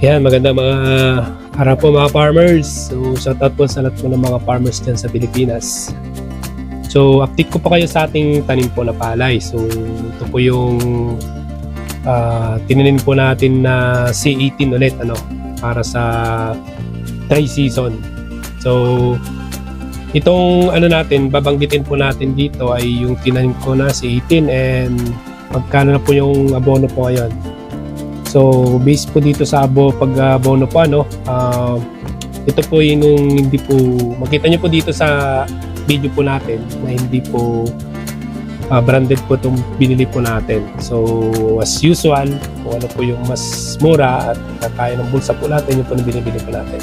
Yan, maganda mga araw po mga farmers. So, shoutout po sa lahat po ng mga farmers dyan sa Pilipinas. So, update ko po kayo sa ating tanim po na palay. So, ito po yung uh, tinanim po natin na C18 ulit, ano, para sa dry season. So, itong ano natin, babanggitin po natin dito ay yung tinanim ko na C18 and magkano na po yung abono po ngayon. So, based po dito sa abo pag abono po ano, ah, ito po yung hindi po makita niyo po dito sa video po natin na hindi po ah, branded po itong binili po natin. So, as usual, kung ano po yung mas mura at kaya ng bulsa po natin, yung po na binibili po natin.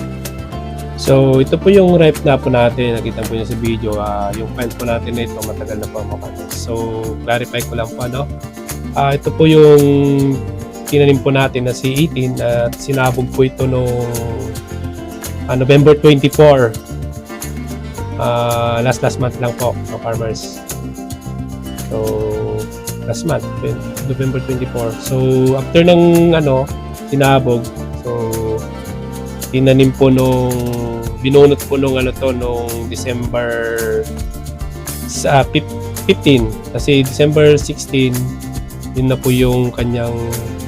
So, ito po yung rep na po natin. Nakita po niyo sa video. ah, yung file po natin na ito, matagal na po ang. So, clarify ko lang po ano. Ah, ito po yung tinanim po natin na C18 at sinabog po ito noong ah, November 24. Ah, last last month lang po, mga farmers. So, last month, November 24. So, after ng ano, sinabog, so, tinanim po nung, binunot po nung ano to, nung December sa fif- 15. Kasi December 16, yun na po yung kanyang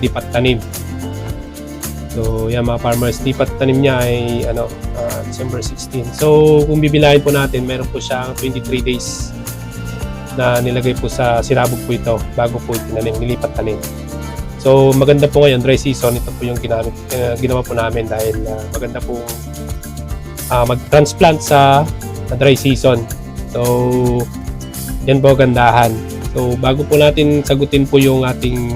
lipat tanim. So, yan mga farmers, lipat tanim niya ay ano, ah, December 16. So, kung bibilahin po natin, meron po siyang 23 days na nilagay po sa sinabog po ito bago po itinanim, nilipat tanim. So, maganda po ngayon, dry season, ito po yung ginamit, eh, ginawa po namin dahil ah, maganda po ah, mag-transplant sa sa dry season. So, yan po gandahan. So, bago po natin sagutin po yung ating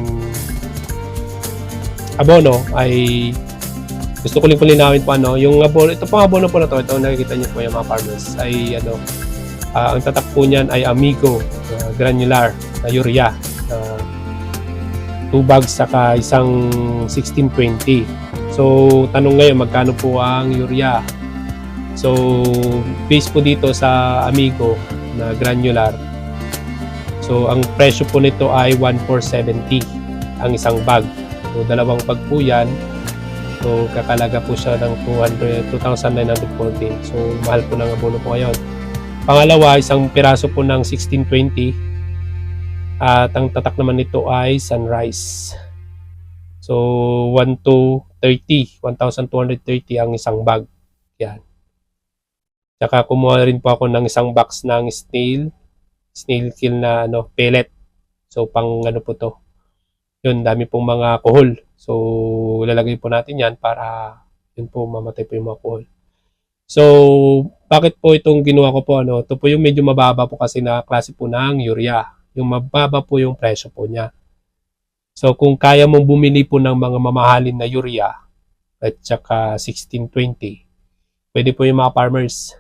abono ay gusto ko lang po linawin po ano, yung abono, ito pong abono po na to, ito nakikita niyo po yung mga farmers ay ano, ah, ang tatak po niyan ay Amigo ah, granular na urea. Uh, two bags saka isang 1620. So, tanong ngayon, magkano po ang urea? So, base po dito sa Amigo na granular, So, ang presyo po nito ay 1,470 ang isang bag. So, dalawang bag po yan. So, kakalaga po siya ng 200, 2,940. So, mahal po ng abono po ngayon. Pangalawa, isang piraso po ng 1620. At ang tatak naman nito ay Sunrise. So, 1,230. 1,230 ang isang bag. Yan. Tsaka kumuha rin po ako ng isang box ng snail snail kill na ano, pellet. So, pang ano po to. Yun, dami pong mga kuhol. So, lalagay po natin yan para yun po mamatay po yung mga kuhol. So, bakit po itong ginawa ko po? Ano? Ito po yung medyo mababa po kasi na klase po ng urea. Yung mababa po yung presyo po niya. So, kung kaya mong bumili po ng mga mamahalin na urea at saka 1620, pwede po yung mga farmers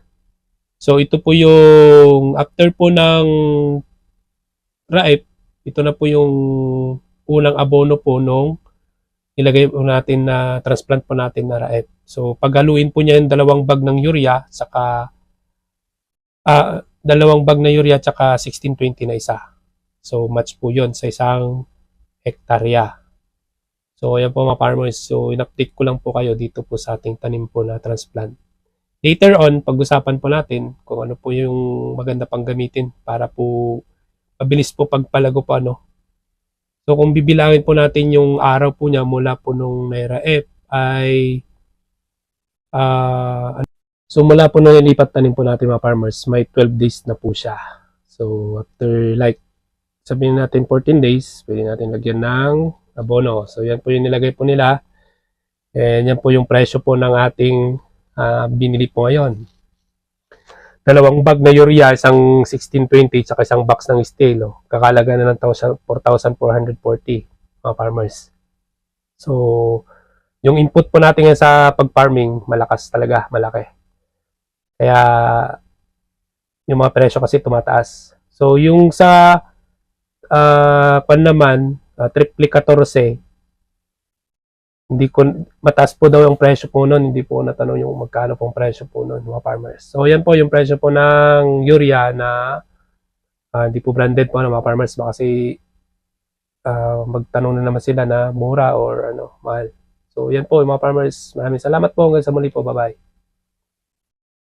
So ito po yung after po ng raip, ito na po yung unang abono po nung ilagay po natin na transplant po natin na raip. So paghaluin po niya yung dalawang bag ng urea saka ah, dalawang bag na urea saka 1620 na isa. So match po yun sa isang hektarya. So ayan po mga farmers. So in-update ko lang po kayo dito po sa ating tanim po na transplant. Later on, pag-usapan po natin kung ano po yung maganda pang gamitin para po mabilis po pagpalago po ano. So kung bibilangin po natin yung araw po niya mula po nung Naira F ay ah, so mula po nung nilipat tanim po natin mga farmers, may 12 days na po siya. So after like sabihin natin 14 days, pwede natin lagyan ng abono. So yan po yung nilagay po nila. And yan po yung presyo po ng ating ah, binili po ngayon. Dalawang bag na urea, isang 1620, tsaka isang box ng steel. Oh. Kakalaga na ng 1,000 4,440 mga farmers. So, yung input po natin sa pag-farming, malakas talaga, malaki. Kaya, yung mga presyo kasi tumataas. So, yung sa uh, pan naman, uh, triple 14, hindi ko mataas po daw yung presyo po noon, hindi po natanong yung magkano pong presyo po noon mga farmers. So yan po yung presyo po ng urea na ah, hindi po branded po ng mga farmers baka kasi ah, magtanong na naman sila na mura or ano, mahal. So yan po mga farmers. Maraming salamat po. Hanggang sa muli po. Bye-bye.